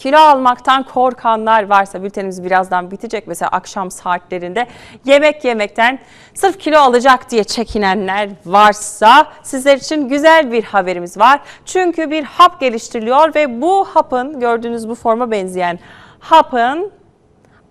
kilo almaktan korkanlar varsa bültenimiz birazdan bitecek. Mesela akşam saatlerinde yemek yemekten sırf kilo alacak diye çekinenler varsa sizler için güzel bir haberimiz var. Çünkü bir hap geliştiriliyor ve bu hapın gördüğünüz bu forma benzeyen hapın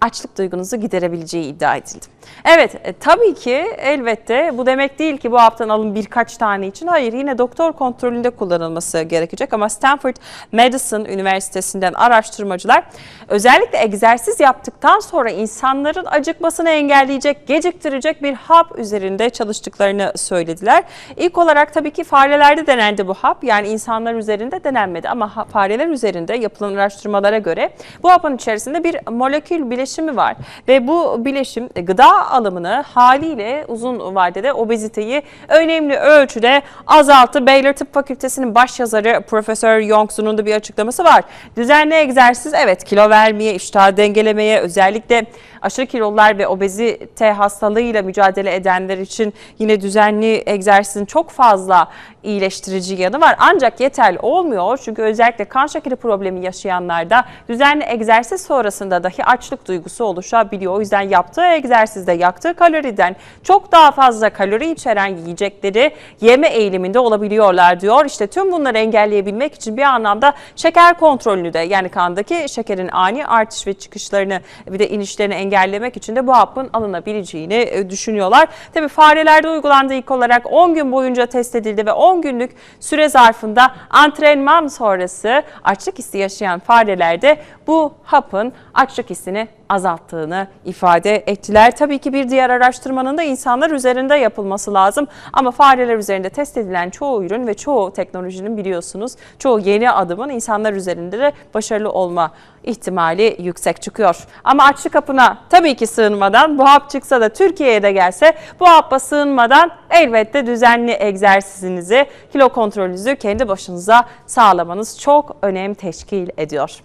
açlık duygunuzu giderebileceği iddia edildi. Evet e, tabii ki elbette bu demek değil ki bu haptan alın birkaç tane için. Hayır yine doktor kontrolünde kullanılması gerekecek ama Stanford Medicine Üniversitesi'nden araştırmacılar özellikle egzersiz yaptıktan sonra insanların acıkmasını engelleyecek, geciktirecek bir hap üzerinde çalıştıklarını söylediler. İlk olarak tabii ki farelerde denendi bu hap yani insanlar üzerinde denenmedi ama fareler üzerinde yapılan araştırmalara göre bu hapın içerisinde bir molekül bileşimi var ve bu bileşim e, gıda alımını haliyle uzun vadede obeziteyi önemli ölçüde azalttı. Baylor Tıp Fakültesi'nin başyazarı Profesör Yongsu'nun da bir açıklaması var. Düzenli egzersiz evet kilo vermeye, iştahı dengelemeye özellikle aşırı kilolular ve obezite hastalığıyla mücadele edenler için yine düzenli egzersizin çok fazla iyileştirici yanı var. Ancak yeterli olmuyor çünkü özellikle kan şekeri problemi yaşayanlarda düzenli egzersiz sonrasında dahi açlık duygusu oluşabiliyor. O yüzden yaptığı egzersizde yaktığı kaloriden çok daha fazla kalori içeren yiyecekleri yeme eğiliminde olabiliyorlar diyor. İşte tüm bunları engelleyebilmek için bir anlamda şeker kontrolünü de yani kandaki şekerin ani artış ve çıkışlarını bir de inişlerini engellemek için de bu hapın alınabileceğini e, düşünüyorlar. Tabii farelerde uygulandığı ilk olarak 10 gün boyunca test edildi ve 10 günlük süre zarfında antrenman sonrası açlık hissi yaşayan farelerde bu hapın açlık hissini azalttığını ifade ettiler. Tabii ki bir diğer araştırmanın da insanlar üzerinde yapılması lazım. Ama fareler üzerinde test edilen çoğu ürün ve çoğu teknolojinin biliyorsunuz çoğu yeni adımın insanlar üzerinde de başarılı olma ihtimali yüksek çıkıyor. Ama açlık hapına tabii ki sığınmadan bu hap çıksa da Türkiye'ye de gelse bu happa sığınmadan elbette düzenli egzersizinizi, kilo kontrolünüzü kendi başınıza sağlamanız çok önem teşkil ediyor.